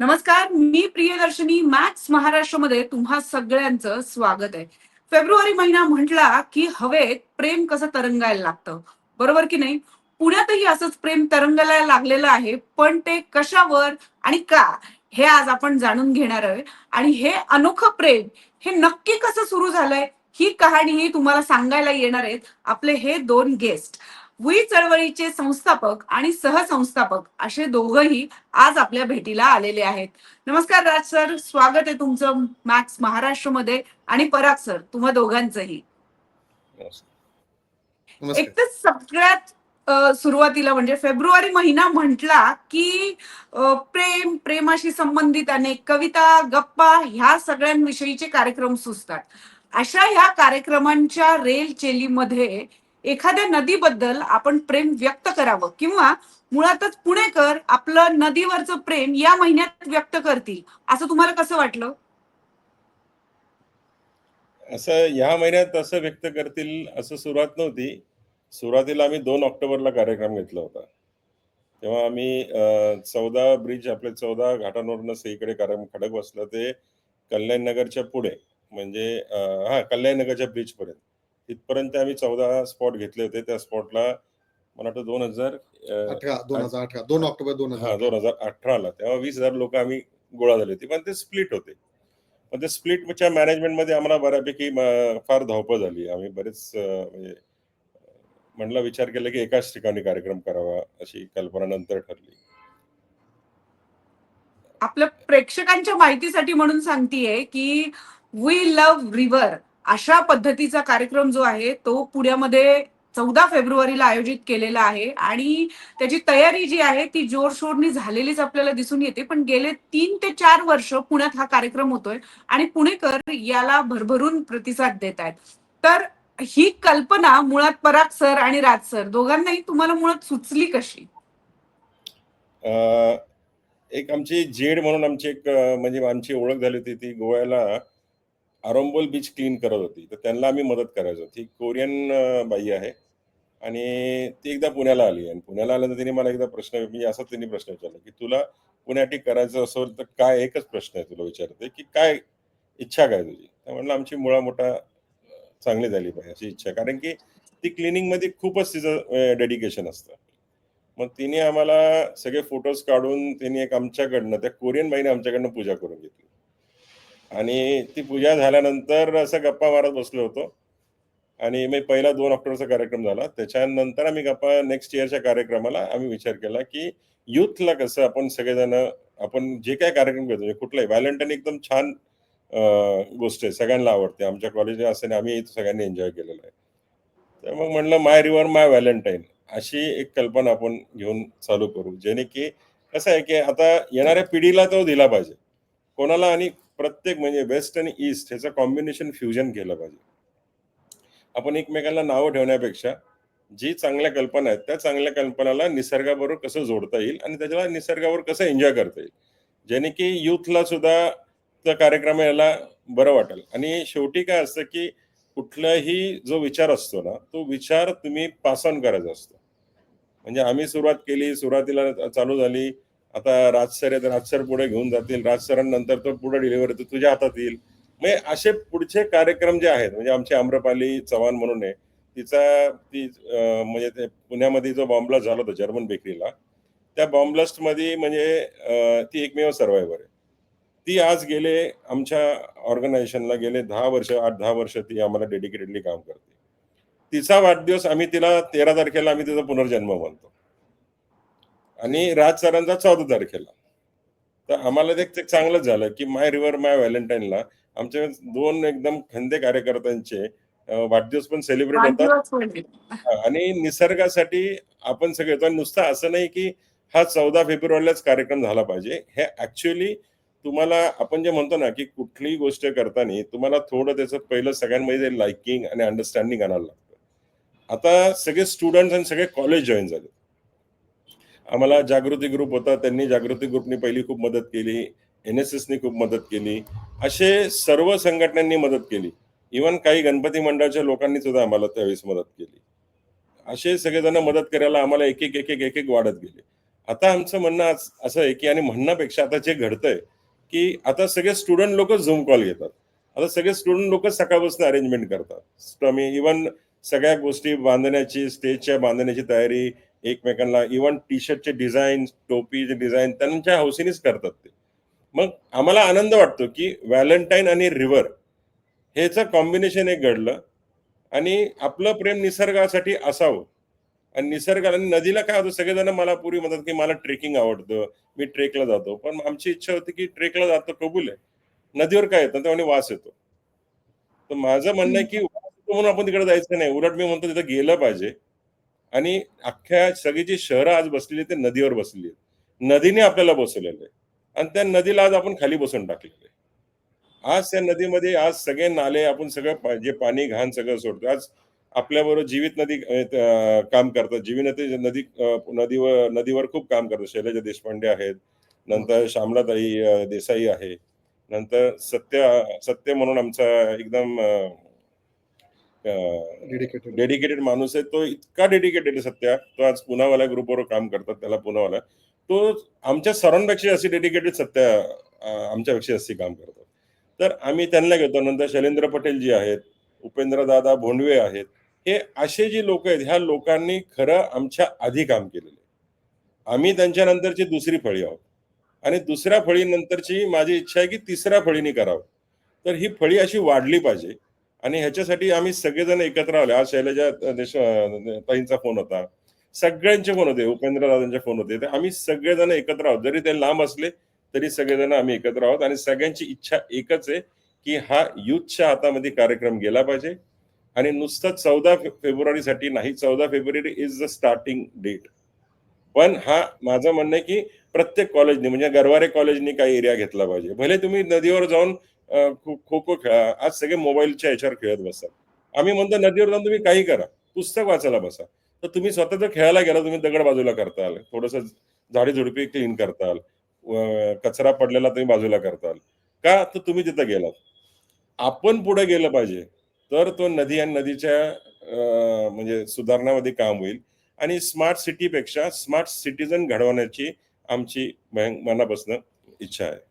नमस्कार मी प्रियदर्शनी मॅक्स महाराष्ट्रामध्ये तुम्हा सगळ्यांचं स्वागत आहे. फेब्रुवारी महिना म्हटला की हवेत प्रेम कसं तरंगायला लागतं? बरोबर की नाही? पुण्यातही असंच प्रेम तरंगायला लागलेलं आहे पण ते कशावर आणि का? हे आज आपण जाणून घेणार आहे. आणि हे अनोखं प्रेम हे नक्की कसं सुरू झालंय? ही कहाणी तुम्हाला सांगायला येणार आहेत आपले हे दोन गेस्ट वुई चळवळीचे संस्थापक आणि सहसंस्थापक असे दोघंही आज आपल्या भेटीला आलेले आहेत. नमस्कार राज सर स्वागत आहे तुमचं मॅक्स महाराष्ट्रमध्ये आणि पराग सर तुम्हा दोघांचंही. एक तर सगळ्यात सुरुवातीला म्हणजे फेब्रुवारी महिना म्हटला की प्रेम प्रेमाशी संबंधित अनेक कविता गप्पा ह्या सगळ्यांविषयीचे कार्यक्रम सुचतात. अशा ह्या कार्यक्रमांच्या रेल चेलीमध्ये एखाद्या नदीबद्दल आपण प्रेम व्यक्त करावं किंवा मुळातच पुणेकर आपलं नदीवरचं प्रेम या महिन्यात व्यक्त करतील. असं तुम्हाला कसं वाटलं? असं ह्या महिन्यात असं व्यक्त करतील असं सुरुवात नव्हती. सुरुवातीला आम्ही दोन ऑक्टोबरला कार्यक्रम घेतला होता. तेव्हा आम्ही चौदा ब्रिज आपले चौदा घाटांवरनं सईकडे कार्यक्रम खडक बसला ते कल्याण नगरच्या पुढे. म्हणजे हा कल्याण नगरच्या ब्रिज पर्यंत तिथपर्यंत आम्ही चौदा स्पॉट घेतले होते. त्या स्पॉटला मला वाटतं दोन हजार अठरा दोन हजार अठरा दोन ऑक्टोबर दोन हजार दोन हजार अठराला. तेव्हा वीस हजार लोक आम्ही गोळा झाले होते. पण ते स्प्लिट होते. पण ते स्प्लिटच्या मॅनेजमेंटमध्ये आम्हाला बऱ्यापैकी म- फार धावपळ झाली. आम्ही बरेच म्हणजे म्हणला विचार केला की एकाच ठिकाणी कार्यक्रम करावा अशी कल्पना नंतर ठरली. आपल्या प्रेक्षकांच्या माहितीसाठी म्हणून सांगतेय की वी लव्ह रिव्हर अशा पद्धतीचा कार्यक्रम जो आहे तो पुण्यामध्ये चौदा फेब्रुवारीला आयोजित केलेला आहे आणि त्याची तयारी जी आहे ती जोरशोरनी झालेलीच आपल्याला दिसून येते. पण गेले तीन ते चार वर्ष पुण्यात हा कार्यक्रम होतोय आणि पुणेकर याला भरभरून प्रतिसाद देत आहेत. तर ही कल्पना मुळात पराग सर आणि राज सर दोघांनाही तुम्हाला मुळात सुचली कशी? एक आमची जेड म्हणून आमची एक म्हणजे आमची ओळख झाली होती ती गोव्याला. आरंबोल बीच क्लीन करत होती. तर त्यांना आम्ही मदत करायचो. ती कोरियन बाई आहे. आणि ती एकदा पुण्याला आली. आणि पुण्याला आल्यानंतर तिने मला एकदा प्रश्न मी असाच त्यांनी प्रश्न विचारला की तुला पुण्यासाठी करायचं असेल तर काय एकच प्रश्न आहे? तुला विचारते की काय इच्छा काय तुझी? तर म्हणलं आमची मुळा मोठा चांगली झाली पाहिजे अशी इच्छा. कारण की ती क्लिनिंगमध्ये खूपच तिचं डेडिकेशन असतं. मग तिने आम्हाला सगळे फोटोज काढून तिने एक आमच्याकडनं त्या कोरियन बाईने आमच्याकडनं पूजा करून घेतली. आणि ती पूजा झाल्यानंतर असं गप्पा मारत बसलो होतो. आणि मी पहिला दोन ऑक्टोबरचा कार्यक्रम झाला. त्याच्यानंतर आम्ही गप्पा नेक्स्ट इयरच्या कार्यक्रमाला आम्ही विचार केला की युथला कसं आपण सगळेजण आपण जे काय कार्यक्रम घेतो म्हणजे कुठलाही व्हॅलेंटाईन एकदम छान गोष्ट आहे. सगळ्यांना आवडते. आमच्या कॉलेजला असं आम्ही सगळ्यांनी एन्जॉय केलेलं आहे. तर मग म्हणलं माय रिवर माय व्हॅलेंटाईन अशी एक कल्पना आपण घेऊन चालू करू. जेणे की कसं आहे की आता येणाऱ्या पिढीला तो दिला पाहिजे. कोणाला आणि प्रत्येक म्हणजे वेस्ट आणि ईस्ट ह्याचं कॉम्बिनेशन फ्युजन केलं पाहिजे. आपण एकमेकांना नावं ठेवण्यापेक्षा जी चांगल्या कल्पना आहेत त्या चांगल्या कल्पनाला निसर्गाबरोबर कसं जोडता येईल आणि त्याच्याला निसर्गावर कसं एन्जॉय करता येईल? ज्याने की युथला सुद्धा त्या कार्यक्रम याला बरं वाटेल. आणि शेवटी काय असतं की कुठलाही जो विचार असतो ना तो विचार तुम्ही पास ऑन करायचा असतो. म्हणजे आम्ही सुरुवात केली सुरुवातीला चालू झाली आता राजसर आहेत राजसर पुढे घेऊन जातील. राजसरांनंतर तो पुढे डिलिव्हरी तो तुझ्या हातात येईल. म्हणजे असे पुढचे कार्यक्रम जे आहेत म्हणजे आमची आम्रपाली चव्हाण म्हणून आहे तिचा ती म्हणजे ते पुण्यामध्ये जो बॉम्बलास्ट झाला होता जर्मन बेकरीला त्या बॉम्बलास्टमध्ये म्हणजे ती एकमेव सर्वायवर आहे. ती आज गेले आमच्या ऑर्गनायझेशनला गेले दहा वर्ष आठ दहा वर्ष ती आम्हाला डेडिकेटेडली काम करते. तिचा वाढदिवस आम्ही तिला तेरा तारखेला आम्ही तिचा पुनर्जन्म म्हणतो. आणि राज सरांचा चौदा तारखेला तर आम्हाला ते ते चांगलंच झालं की माय रिव्हर माय व्हॅलेंटाईनला आमच्या दोन एकदम खंदे कार्यकर्त्यांचे वाढदिवस पण सेलिब्रेट होतात. आणि निसर्गासाठी आपण सगळे नुसतं असं नाही की हा चौदा फेब्रुवारीलाच कार्यक्रम झाला पाहिजे. हे ऍक्च्युअली तुम्हाला आपण जे म्हणतो ना की कुठलीही गोष्ट करताना तुम्हाला थोडं त्याचं पहिलं सगळ्यांमध्ये लाइकिंग आणि अंडरस्टँडिंग आणायला लागतं. आता सगळे स्टुडंट्स आणि सगळे कॉलेज जॉईन झाले. आम्हाला जागृती ग्रुप होता त्यांनी जागृती ग्रुपनी पहिली खूप मदत केली एन एस एसनी खूप मदत केली असे सर्व संघटनांनी मदत केली. इवन काही गणपती मंडळाच्या लोकांनी सुद्धा आम्हाला त्यावेळेस मदत केली. असे सगळेजण मदत करायला आम्हाला एक एक एक एक एक एक वाढत गेले. आता आमचं म्हणणं आज असं आहे की आणि म्हणण्यापेक्षा आता जे घडतंय की आता सगळे स्टुडंट लोक झूम कॉल घेतात. आता सगळे स्टुडंट लोक सकाळपासून अरेंजमेंट करतात. आम्ही इवन सगळ्या गोष्टी बांधण्याची स्टेजच्या बांधण्याची तयारी एकमेकांना इवन टी शर्टचे डिझाईन टोपीचे डिझाईन त्यांच्या हौसेनेच करतात ते. मग आम्हाला आनंद वाटतो की व्हॅलेंटाईन आणि रिव्हर हेच कॉम्बिनेशन एक घडलं आणि आपलं प्रेम निसर्गासाठी असावं. आणि निसर्गाला आणि नदीला काय होतं सगळेजण मला पूर्वी म्हणतात की मला ट्रेकिंग आवडतं मी ट्रेकला जातो. पण आमची इच्छा होती की ट्रेकला जातो कबूल आहे. नदीवर काय येतं तेव्हा वास येतो. तर माझं म्हणणं आहे की वास येतो म्हणून आपण तिकडे जायचं नाही. उलट मी म्हणतो तिथं गेलं पाहिजे. आणि अख्ख्या सगळी जी शहरं आज बसलेली आहेत, ते नदीवर बसलेली आहेत. नदीने आपल्याला बसवलेलं आहे. आणि त्या नदीला आज आपण खाली बसून टाकलेलं आहे. आज त्या नदीमध्ये आज सगळे नाले आपण सगळं जे पाणी घाण सगळं सोडतो आज आपल्याबरोबर जीवित नदी काम करतात. जीवित नदी नदीवर नदीवर खूप काम करतात. शैलजा देशपांडे आहेत. नंतर श्यामलाताई अ, देसाई आहे. नंतर सत्य सत्य म्हणून आमचा एकदम डेडिकेटेड डेडिकेटेड माणूस आहे. तो इतका डेडिकेटेड आहे सत्या. तो आज पुनावाला ग्रुपवर काम करतात त्याला पुनावाला. तो आमच्या सर्वांपेक्षा जास्त डेडिकेटेड सत्या अ, आमच्यापेक्षा जास्ती काम करतात. तर आम्ही त्यांना घेतो. नंतर शैलेंद्र पटेल जी आहेत उपेंद्र दादा भोंडवे आहेत हे असे जी लोक आहेत ह्या लोकांनी खरं आमच्या आधी काम केलेलं आम्ही त्यांच्यानंतरची दुसरी फळी आहोत. आणि दुसऱ्या फळीनंतरची माझी इच्छा आहे की तिसऱ्या फळीने करावं. तर ही फळी अशी वाढली पाहिजे. आणि ह्याच्यासाठी आम्ही सगळेजण एकत्र आले. आज शैलजा देश ताईंचा फोन होता. सगळ्यांचे फोन होते. उपेंद्र दादांचे फोन होते. तर आम्ही सगळेजण एकत्र आहोत. जरी ते लांब असले तरी सगळेजण आम्ही एकत्र आहोत. आणि सगळ्यांची इच्छा एकच आहे की हा युथच्या हातामध्ये कार्यक्रम गेला पाहिजे. आणि नुसतं चौदा फेब्रुवारीसाठी नाही चौदा February is the starting date पण हा माझं म्हणणं आहे की प्रत्येक कॉलेजने म्हणजे गरवारे कॉलेजने काही एरिया घेतला पाहिजे. भले तुम्ही नदीवर जाऊन खो खो खो खेळा आज सगळे मोबाईलच्या याच्यावर खेळत बसतात आम्ही म्हणतो नदीवर जाऊन तुम्ही काही करा. पुस्तक वाचायला बसा. तर तुम्ही स्वतः जर खेळायला गेला तुम्ही दगड बाजूला करताल. थोडस झाडी झुडपी क्लीन करताल. कचरा पडलेला तुम्ही बाजूला करताल. का? तर तुम्ही तिथं गेलात. आपण पुढे गेलं पाहिजे. तर तो नदी आणि नदीच्या म्हणजे सुधारणामध्ये काम होईल. आणि स्मार्ट सिटीपेक्षा स्मार्ट सिटीजन घडवण्याची आमची भयं- मनापासून इच्छा आहे.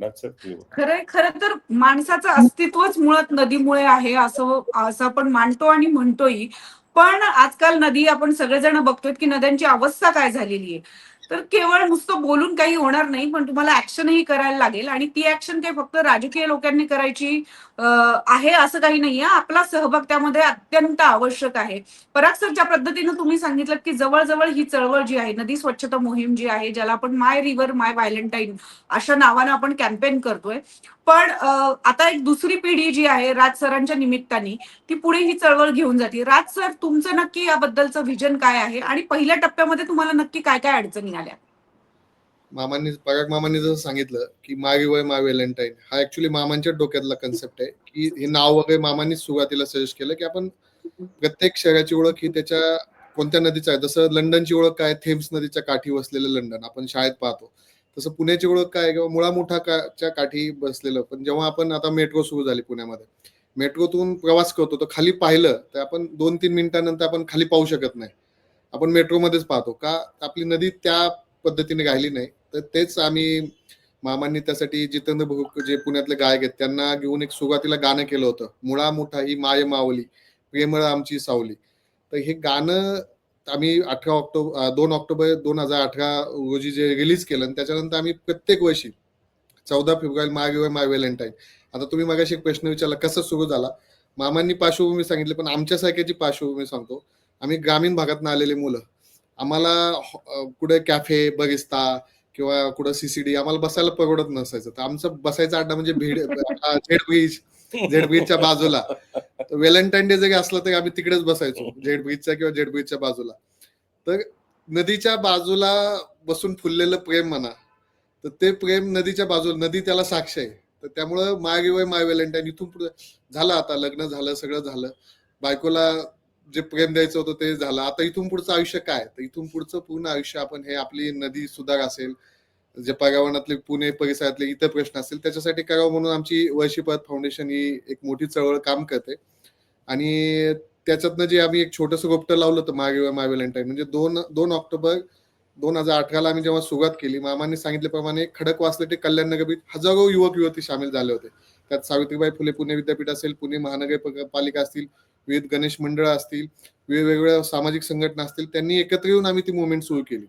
खरं खर खरंय खरं तर माणसाचं अस्तित्वच मुळात नदीमुळे आहे असं असं आपण मानतो आणि म्हणतोही. पण आजकाल नदी आपण सगळेजण बघतोय की नद्यांची अवस्था काय झालेली आहे तर केवळ नुसतं बोलून काही होणार नाही पण तुम्हाला ऍक्शनही करायला लागेल. आणि ती ऍक्शन काही फक्त राजकीय लोकांनी करायची आहे असं काही नाहीये. आपला सहभाग त्यामध्ये अत्यंत आवश्यक आहे. पराग सर ज्या पद्धतीनं तुम्ही सांगितलं की जवळजवळ ही चळवळ जी आहे नदी स्वच्छता मोहीम जी आहे ज्याला आपण माय रिव्हर माय व्हॅलेंटाईन अशा नावानं आपण कॅम्पेन करतोय. पण आता एक दुसरी पिढी जी आहे राज सरांच्या निमित्ताने ती पुढे ही चळवळ घेऊन जाते. राज सर तुमचं नक्की याबद्दलचं व्हिजन काय आहे? आणि पहिल्या टप्प्यामध्ये तुम्हाला नक्की काय काय अडचणी आल्या मामांनी पराग मामांनी जसं सांगितलं की माय वय माय व्हॅलेंटाईन. हा ऍक्च्युली मामांच्या डोक्यातला कन्सेप्ट आहे की हे नाव वगैरे मामांनी सुरुवातीला सजेस्ट केलं की आपण प्रत्येक शहराची ओळख ही त्याच्या कोणत्या नदीचा आहे? जसं लंडनची ओळख काय? थेम्स नदीच्या काठी वसलेलं लंडन आपण शाळेत पाहतो. तसं पुण्याची ओळख काय? किंवा मुळा मोठा च्या काठी बसलेलं. पण जेव्हा आपण आता मेट्रो सुरू झाली पुण्यामध्ये मेट्रोतून प्रवास करतो तर खाली पाहिलं तर आपण दोन तीन मिनिटांनंतर आपण खाली पाहू शकत नाही. आपण मेट्रोमध्येच पाहतो. का आपली नदी त्या पद्धतीने गायली नाही तर तेच आम्ही मामांनी त्यासाठी जितेंद्र भोग जे पुण्यातले गायक आहेत त्यांना घेऊन एक सुरुवातीला गाणं केलं होतं. मुळा मुठा ही माय मावली प्रेमळ आमची सावली. तर हे गाणं आम्ही अठरा ऑक्टोबर दोन ऑक्टोबर दोन हजार अठरा रोजी जे रिलीज केलं आणि त्याच्यानंतर आम्ही प्रत्येक वर्षी चौदा फेब्रुवारी माय माय व्हॅलेंटाईन. आता तुम्ही मगाशी एक प्रश्न विचारला कसं सुरू झाला? मामांनी पार्श्वभूमी सांगितली पण आमच्यासारख्याची पार्श्वभूमी सांगतो. आम्ही ग्रामीण भागातून आलेले मुलं आम्हाला कुठे कॅफे बगिस्ता किंवा कुठं सीसीडी आम्हाला बसायला परवडत नसायचं. तर आमचं बसायचा अड्डा म्हणजे भीड झेड ब्रिज झेड ब्रिजच्या बाजूला व्हॅलेंटाईन डे जरी असलं तरी आम्ही तिकडेच बसायचो झेड ब्रिजच्या किंवा झेड ब्रिजच्या बाजूला. तर नदीच्या बाजूला बसून फुललेलं प्रेम म्हणा तर ते प्रेम नदीच्या बाजूला नदी त्याला साक्ष आहे. तर त्यामुळं माय गिवय माय व्हॅलेंटाईन इथून पुढे झालं आता लग्न झालं सगळं झालं. बायकोला जे प्रेम द्यायचं होतं ते झालं. आता इथून पुढचं आयुष्य काय? तर इथून पुढचं पूर्ण आयुष्य आपण हे आपली नदी सुधार असेल जे पर्यावरणातले पुणे परिसरातले इतर प्रश्न असतील त्याच्यासाठी करावं म्हणून आमची वर्षीपद फाउंडेशन ही एक मोठी चळवळ काम करते. आणि त्याच्यातनं जे आम्ही एक छोटंसं गोपट लावलं होतं माय माय व्हॅलेंटाईन म्हणजे दोन दोन ऑक्टोबर दोन हजार अठराला आम्ही जेव्हा सुरुवात केली मामांनी सांगितल्याप्रमाणे खडक वाचले ते कल्याणनगर हजारो युवक युवती सामील झाले होते. त्यात सावित्रीबाई फुले पुणे विद्यापीठ असेल पुणे महानगरपालिका असतील विविध गणेश मंडळ असतील वेगवेगळ्या सामाजिक संघटना असतील त्यांनी एकत्र येऊन आम्ही ती मुवमेंट सुरू केली.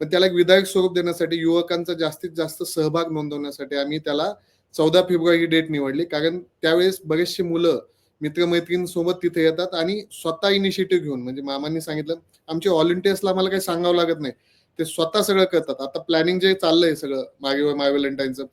पण त्याला एक विधायक स्वरूप देण्यासाठी युवकांचा जास्तीत जास्त सहभाग नोंदवण्यासाठी आम्ही त्याला चौदा फेब्रुवारी ही डेट निवडली. कारण त्यावेळेस बरेचसे मुलं मित्रमैत्रींसोबत तिथे येतात आणि स्वतः इनिशिएटिव्ह घेऊन म्हणजे मामांनी सांगितलं आमचे व्हॉलेंटियर्सला आम्हाला काही सांगावं लागत नाही. ते स्वतः सगळं करतात. आता प्लॅनिंग जे चाललंय सगळं मागे माय व्हॅलेंटाईनचं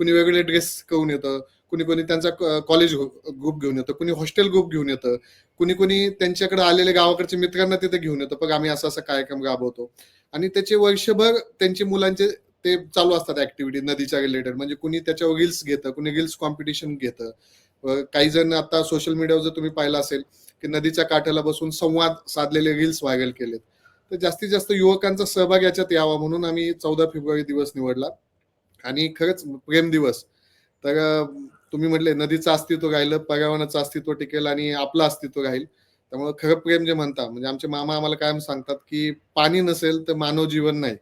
कुणी वेगवेगळे ड्रेस करून येतं कुणी कोणी त्यांचा कॉलेज ग्रुप घेऊन येतं कुणी हॉस्टेल ग्रुप घेऊन येतं कुणी कुणी त्यांच्याकडे आलेले गावाकडचे मित्रांना तिथे घेऊन येतं बघ आम्ही असा असा कार्यक्रम राबवतो. आणि त्याचे वर्षभर त्यांचे मुलांचे ते चालू असतात ऍक्टिव्हिटी नदीच्या रिलेटेड म्हणजे कुणी त्याच्यावर रील्स घेतं कुणी रील्स कॉम्पिटिशन घेतं. काही जण आता सोशल मीडियावर जर तुम्ही पाहिलं असेल की नदीच्या काठाला बसून संवाद साधलेले रील्स व्हायरल केलेत. तर जास्तीत जास्त युवकांचा सहभाग याच्यात यावा म्हणून आम्ही चौदा फेब्रुवारी दिवस निवडला. आणि खरंच प्रेम दिवस. तर तुम्ही म्हटले नदीचं अस्तित्व राहिलं पर्यावरणाचं अस्तित्व टिकेल आणि आपलं अस्तित्व राहील. त्यामुळे खरं प्रेम जे म्हणता म्हणजे आमचे मामा आम्हाला कायम सांगतात की पाणी नसेल तर मानव जीवन नाही.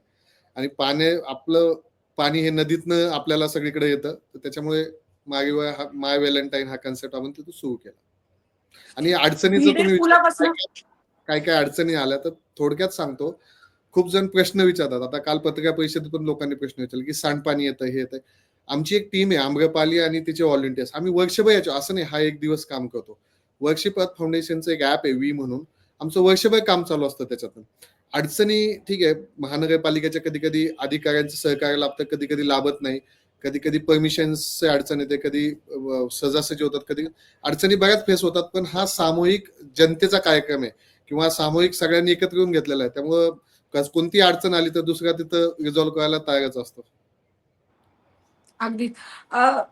आणि पाणी आपलं पाणी हे नदीतनं आपल्याला सगळीकडे येतं. तर त्याच्यामुळे माय हा माय व्हॅलेंटाईन हा कन्सेप्ट आपण तिथं सुरू केला. आणि अडचणीचं तुम्ही काय काय अडचणी आल्या तर थोडक्यात सांगतो. खूप जण प्रश्न विचारतात. आता काल पत्रकार परिषदेत पण लोकांनी प्रश्न विचारले की सांडपाणी येतं हे येतं. आमची एक टीम आहे आम्रपाली आणि तिचे व्हॉलेंटियर्स आम्ही वर्षभर यायचो. असं नाही हा एक दिवस काम करतो. वर्षिप अर्थ फाउंडेशनचं एक ऍप आहे वी म्हणून. आमचं वर्षभर काम चालू असतं त्याच्यातून. अडचणी ठीक आहे महानगरपालिकेच्या कधी कधी अधिकाऱ्यांचं सहकार्य लाभतं कधी कधी लाभत नाही. कधी कधी परमिशनचे अडचण येते कधी सजासजी होतात कधी अडचणी बऱ्याच फेस होतात पण हा सामूहिक जनतेचा कार्यक्रम आहे किंवा सामूहिक सगळ्यांनी एकत्र येऊन घेतलेला आहे. त्यामुळं कस- कोणती अडचण आली तर दुसऱ्या तिथं रिझॉल्व्ह करायला तयारच असतो. अगदी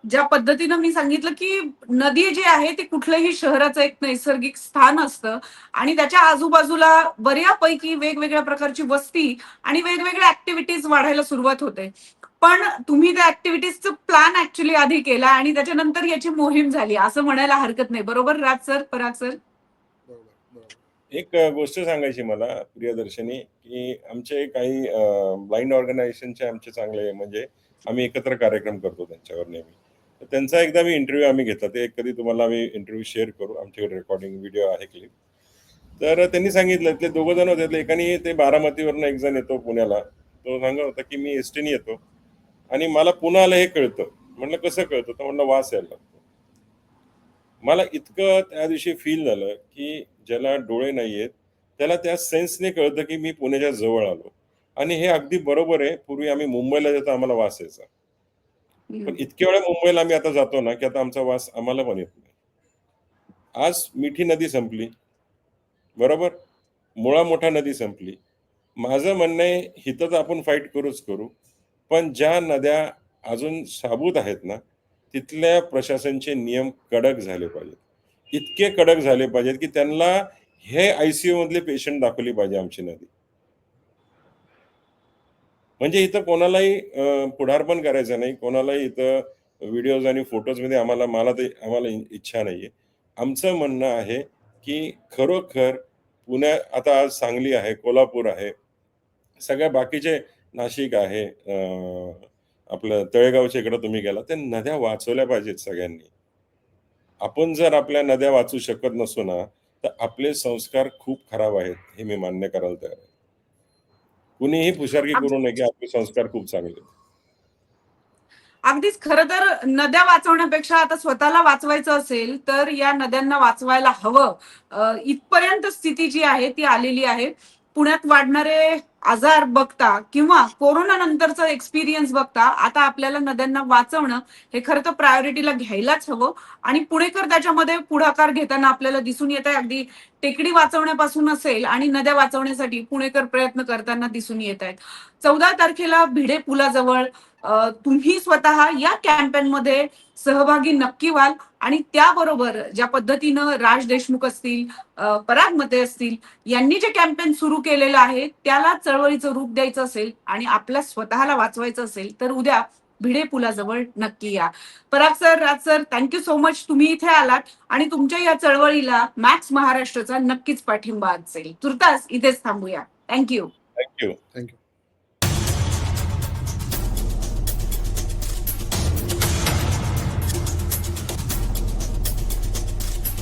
ज्या पद्धतीनं मी सांगितलं की नदी जी आहे ती कुठलंही शहराचं एक नैसर्गिक स्थान असतं आणि त्याच्या आजूबाजूला बऱ्यापैकी वेगवेगळ्या प्रकारची वस्ती आणि वेगवेगळ्या ऍक्टिव्हिटीज वाढायला सुरुवात होते. पण तुम्ही त्या ऍक्टिव्हिटीजचं प्लॅन ऍक्च्युली आधी केला आणि त्याच्यानंतर याची मोहीम झाली. असं म्हणायला हरकत नाही. बरोबर? राज सर? पराग सर? एक गोष्ट सांगायची मला प्रियदर्शनी की आमचे काही ब्लाइंड ऑर्गनायझेशनचे आमचे चांगले म्हणजे आम्ही एकत्र कार्यक्रम करतो त्यांच्यावर नेहमी. तर त्यांचा एकदा मी इंटरव्ह्यू आम्ही घेतला. ते कधी तुम्हाला आम्ही इंटरव्ह्यू शेअर करू. आमच्याकडे रेकॉर्डिंग व्हिडिओ आहे क्लिप तर त्यांनी सांगितलं ते दोघं जण होते एकाने ते बारामतीवरनं एक जण येतो पुण्याला. तो सांगत होता की मी एस टीने येतो. आणि मला पुण्याला हे कळतं. म्हणलं कसं कळतं? तर म्हणलं वास यायला लागतो. मला इतकं त्या दिवशी फील झालं की ज्याला डोळे नाही आहेत त्याला त्या सेन्सने कळतं की मी पुण्याच्या जवळ आलो. आणि हे अगदी बरोबर आहे. पूर्वी आम्ही मुंबईला जातो आम्हाला वास यायचा. पण इतक्या वेळा मुंबईला आम्ही आता जातो ना की आता आमचा वास आम्हाला पण येत नाही. आज मिठी नदी संपली. बरोबर? मुळा मोठा नदी संपली. माझं म्हणणं आहे हिथं तर आपण फाईट करूच करू. पण ज्या नद्या अजून साबूत आहेत ना तिथल्या प्रशासनचे नियम कडक झाले पाहिजेत. इतके कडक झाले पाहिजेत की त्यांना हे आयसीयू मधले पेशंट दाखवली पाहिजे आमची नदी. म्हणजे इथं कोणालाही पुढारपण करायचं नाही. कोणालाही इथं व्हिडिओज आणि फोटोजमध्ये आम्हाला मला ते आम्हाला इ- इच्छा नाहीये. आमचं म्हणणं आहे की खरोखर पुण्या आता आज सांगली आहे कोल्हापूर आहे. सगळ्या बाकीचे नाशिक आहे आपलं तळेगावच्या इकडं तुम्ही गेला त्या नद्या वाचवल्या पाहिजेत सगळ्यांनी. आपण जर आपल्या नद्या वाचू शकत नसू ना तर आपले संस्कार खूप खराब आहेत हे मी मान्य करायला तयार आहे. कुणीही पुशारकी करू नये की आपले संस्कार खूप चांगले. अगदीच खरं तर नद्या वाचवण्यापेक्षा आता स्वतःला वाचवायचं असेल तर या नद्यांना वाचवायला हवं इथपर्यंत स्थिती जी आहे ती आलेली आहे पुण्यात वाढणारे आजार बघता किंवा कोरोना नंतरचा एक्सपिरियन्स बघता आता आपल्याला नद्यांना वाचवणं हे खरं तर प्रायोरिटीला घ्यायलाच हवं. आणि पुणेकर त्याच्यामध्ये पुढाकार घेताना आपल्याला दिसून येत आहे अगदी टेकडी वाचवण्यापासून असेल आणि नद्या वाचवण्यासाठी पुणेकर प्रयत्न करताना दिसून येत आहेत चौदा तारखेला भिडे पुलाजवळ तुम्ही स्वतः या कॅम्पेनमध्ये सहभागी नक्की व्हाल. आणि त्याबरोबर ज्या पद्धतीनं राज देशमुख असतील पराग मते असतील यांनी जे कॅम्पेन सुरू केलेलं आहे त्याला चळवळीचं रूप द्यायचं असेल आणि आपल्या स्वतःला वाचवायचं असेल तर उद्या भिडे पुलाजवळ नक्की या. Parag sir Raj sir thank you so much तुम्ही इथे आलात आणि तुमच्या या चळवळीला मॅक्स महाराष्ट्राचा नक्कीच पाठिंबा असेल. तुर्तास इथेच थांबूया. Thank you thank you thank you